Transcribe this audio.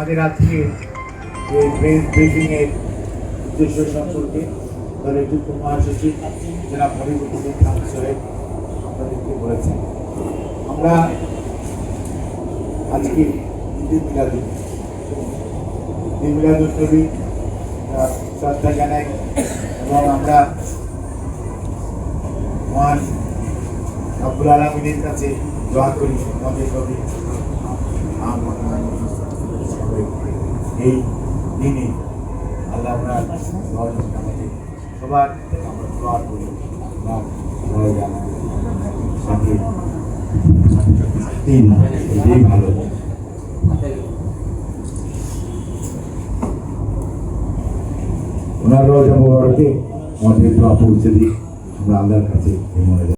আমাদের আজকে এই প্রেস ব্রিফিংয়ের উদ্দেশ্য সম্পর্কে দলের যুগ্ম মহাসচিব জেলা মহিবুদ্দিন খান সাহেব বলেছেন। আমরা আজকে ঈদুল মিলাদুল ঈদ শ্রদ্ধা জানাই এবং আমরা মহান রব্বুল আলমিনের কাছে দোয়া করি। আমাদের এই দিনে আল্লাহ আপনার আমাদের সবার, আমরা দোয়া করি দিন এটাই ভালো। ওনার রোজা মোবারকে আমাদের দোয়া পৌঁছে দিই আমরা আল্লাহর কাছে মনে